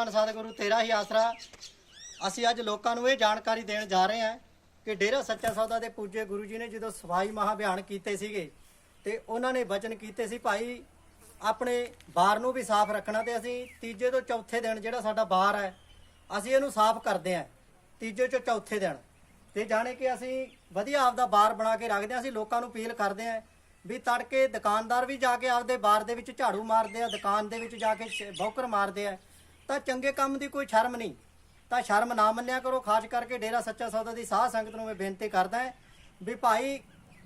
ਧੰਨ ਸਤਿਗੁਰੂ ਤੇਰਾ ਹੀ ਆਸਰਾ। ਅਸੀਂ ਅੱਜ ਲੋਕਾਂ ਨੂੰ ਇਹ ਜਾਣਕਾਰੀ ਦੇਣ ਜਾ ਰਹੇ ਹਾਂ ਕਿ ਡੇਰਾ ਸੱਚਾ ਸੌਦਾ ਦੇ ਪੂਜੇ ਗੁਰੂ ਜੀ ਨੇ ਜਦੋਂ ਸਫ਼ਾਈ ਮਹਾਭਿਆਨ ਕੀਤੇ ਸੀਗੇ ਤੇ ਉਹਨਾਂ ਨੇ ਵਚਨ ਕੀਤੇ ਸੀ, ਭਾਈ, ਆਪਣੇ ਬਾਰ ਨੂੰ ਵੀ ਸਾਫ਼ ਰੱਖਣਾ ਤੇ ਅਸੀਂ ਤੀਜੇ ਤੋਂ ਚੌਥੇ ਦਿਨ ਜਿਹੜਾ ਸਾਡਾ ਬਾਰ ਹੈ, ਅਸੀਂ ਇਹਨੂੰ ਸਾਫ਼ ਕਰਦੇ ਹਾਂ, ਤੀਜੇ ਤੋਂ ਚੌਥੇ ਦਿਨ। ਤੇ ਜਾਣੇ ਕਿ ਅਸੀਂ ਵਧੀਆ ਆਪਦਾ ਬਾਰ ਬਣਾ ਕੇ ਰੱਖਦੇ ਹਾਂ, ਅਸੀਂ ਲੋਕਾਂ ਨੂੰ ਅਪੀਲ ਕਰਦੇ ਹਾਂ ਵੀ ਤੜਕੇ ਦੁਕਾਨਦਾਰ ਵੀ ਜਾ ਕੇ ਆਪਦੇ ਬਾਰ ਦੇ ਵਿੱਚ ਝਾੜੂ ਮਾਰਦੇ ਆ, ਦੁਕਾਨ ਦੇ ਵਿੱਚ ਜਾ ਕੇ ਚ- ਬੌਕਰ ਮਾਰਦੇ ਆ। ਤਾਂ ਚੰਗੇ ਕੰਮ ਦੀ ਕੋਈ ਸ਼ਰਮ ਨਹੀਂ। ਤਾਂ ਸ਼ਰਮ ਨਾ ਮੰਨਿਆ ਕਰੋ, ਖਾਸ ਕਰਕੇ ਡੇਰਾ ਸੱਚਾ ਸੌਦਾ ਦੀ ਸਾਧ ਸੰਗਤ ਨੂੰ ਮੈਂ ਬੇਨਤੀ ਕਰਦਾ ਹਾਂ ਵੀ ਭਾਈ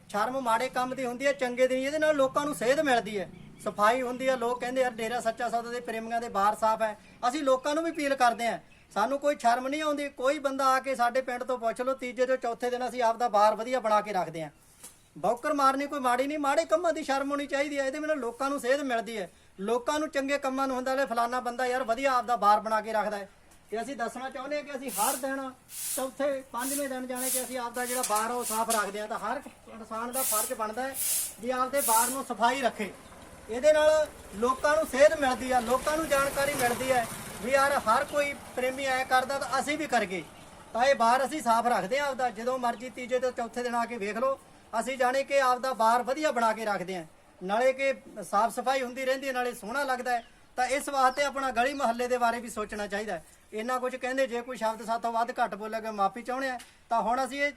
ਸ਼ਰਮ ਮਾੜੇ ਕੰਮ ਦੀ ਹੁੰਦੀ ਹੈ, ਚੰਗੇ ਦੀ ਨਹੀਂ। ਇਹਦੇ ਨਾਲ ਲੋਕਾਂ ਨੂੰ ਸੇਧ ਮਿਲਦੀ ਹੈ। ਸਫ਼ਾਈ ਹੁੰਦੀ ਹੈ, ਲੋਕ ਕਹਿੰਦੇ ਯਾਰ ਡੇਰਾ ਸੱਚਾ ਸੌਦਾ ਦੇ ਪ੍ਰੇਮੀਆਂ ਦੇ ਬਾਹਰ ਸਾਫ਼ ਹੈ। ਅਸੀਂ ਲੋਕਾਂ ਨੂੰ ਵੀ ਅਪੀਲ ਕਰਦੇ ਹਾਂ, ਸਾਨੂੰ ਕੋਈ ਸ਼ਰਮ ਨਹੀਂ ਆਉਂਦੀ, ਕੋਈ ਬੰਦਾ ਆ ਕੇ ਸਾਡੇ ਪਿੰਡ ਤੋਂ ਪੁੱਛ ਲਓ, ਤੀਜੇ ਤੋਂ ਚੌਥੇ ਦਿਨ ਅਸੀਂ ਆਪਦਾ ਬਾਰ ਵਧੀਆ ਬਣਾ ਕੇ ਰੱਖਦੇ ਹਾਂ। ਬੌਕਰ ਮਾਰਨੀ ਕੋਈ ਮਾੜੀ ਨਹੀਂ, ਮਾੜੇ ਕੰਮਾਂ ਦੀ ਸ਼ਰਮ ਹੋਣੀ ਚਾਹੀਦੀ ਹੈ, ਇਹਦੇ ਨਾਲ ਲੋਕਾਂ ਨੂੰ ਸੇਧ ਮਿਲਦੀ ਹੈ। ਲੋਕਾਂ ਨੂੰ ਚੰਗੇ ਕੰਮਾਂ ਨੂੰ ਹੁੰਦਾ ਲੈ ਫਲਾਨਾ ਬੰਦਾ ਯਾਰ ਵਧੀਆ ਆਪਦਾ ਬਾਰ ਬਣਾ ਕੇ ਰੱਖਦਾ ਹੈ। ਤੇ ਅਸੀਂ ਦੱਸਣਾ ਚਾਹੁੰਦੇ ਹਾਂ ਕਿ ਅਸੀਂ ਹਰ ਦਿਨ ਚੌਥੇ, ਪੰਜਵੇਂ ਦਿਨ ਜਾਣੇ ਕਿ ਅਸੀਂ ਆਪਦਾ ਜਿਹੜਾ ਬਾਰ ਉਹ ਸਾਫ਼ ਰੱਖਦੇ ਹਾਂ। ਤਾਂ ਹਰ ਇਨਸਾਨ ਦਾ ਫਰਜ਼ ਬਣਦਾ ਹੈ ਵੀ ਆਪਦੇ ਬਾਰ ਨੂੰ ਸਫ਼ਾਈ ਰੱਖੇ। ਇਹਦੇ ਨਾਲ ਲੋਕਾਂ ਨੂੰ ਸੇਧ ਮਿਲਦੀ ਆ, ਲੋਕਾਂ ਨੂੰ ਜਾਣਕਾਰੀ ਮਿਲਦੀ ਹੈ ਵੀ ਯਾਰ ਹਰ ਕੋਈ ਪ੍ਰੇਮੀ ਐ ਕਰਦਾ ਤਾਂ ਅਸੀਂ ਵੀ ਕਰਗੇ ਤਾਂ ਇਹ ਬਾਹਰ ਅਸੀਂ ਸਾਫ਼ ਰੱਖਦੇ ਆ ਆਪਦਾ। ਜਦੋਂ ਮਰਜ਼ੀ ਤੀਜੇ ਤੋਂ ਚੌਥੇ ਦਿਨ ਆ ਕੇ ਵੇਖ ਲਓ, ਅਸੀਂ ਜਾਣੇ ਕਿ ਆਪਦਾ ਬਾਰ ਵਧੀਆ ਬਣਾ ਕੇ ਰੱਖਦੇ ਆ ਨਾਲੇ ਕਿ ਸਾਫ਼ ਸਫ਼ਾਈ ਹੁੰਦੀ ਰਹਿੰਦੀ ਹੈ, ਨਾਲੇ ਸੋਹਣਾ ਲੱਗਦਾ ਹੈ, ਤਾਂ ਇਸ ਵਾਸਤੇ ਆਪਣਾ ਗਲੀ ਮਹੱਲੇ ਦੇ ਬਾਰੇ ਵੀ ਸੋਚਣਾ ਚਾਹੀਦਾ ਹੈ। ਇੰਨਾ ਕੁਝ ਕਹਿੰਦੇ, ਜੇ ਕੋਈ ਸ਼ਬਦ ਸਾਥੋਂ ਵੱਧ ਘੱਟ ਬੋਲੇਗਾ ਮਾਫੀ ਚਾਹੁੰਦੇ ਆ, ਤਾਂ ਹੁਣ ਅਸੀਂ ਇਹ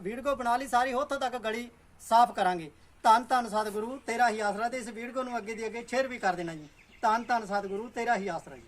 ਵੀਡੀਓ ਬਣਾ ਲਈ, ਸਾਰੀ ਉੱਥੋਂ ਤੱਕ ਗਲੀ ਸਾਫ਼ ਕਰਾਂਗੇ। ਧੰਨ ਧੰਨ ਸਤਿਗੁਰੂ, ਤੇਰਾ ਹੀ ਆਸਰਾ ਤੇ ਇਸ ਵੀਡੀਓ ਨੂੰ ਅੱਗੇ ਦੀ ਅੱਗੇ ਸ਼ੇਅਰ ਵੀ ਕਰ ਦੇਣਾ ਜੀ। ਧੰਨ ਧੰਨ ਸਤਿਗੁਰੂ, ਤੇਰਾ ਹੀ ਆਸਰਾ ਜੀ।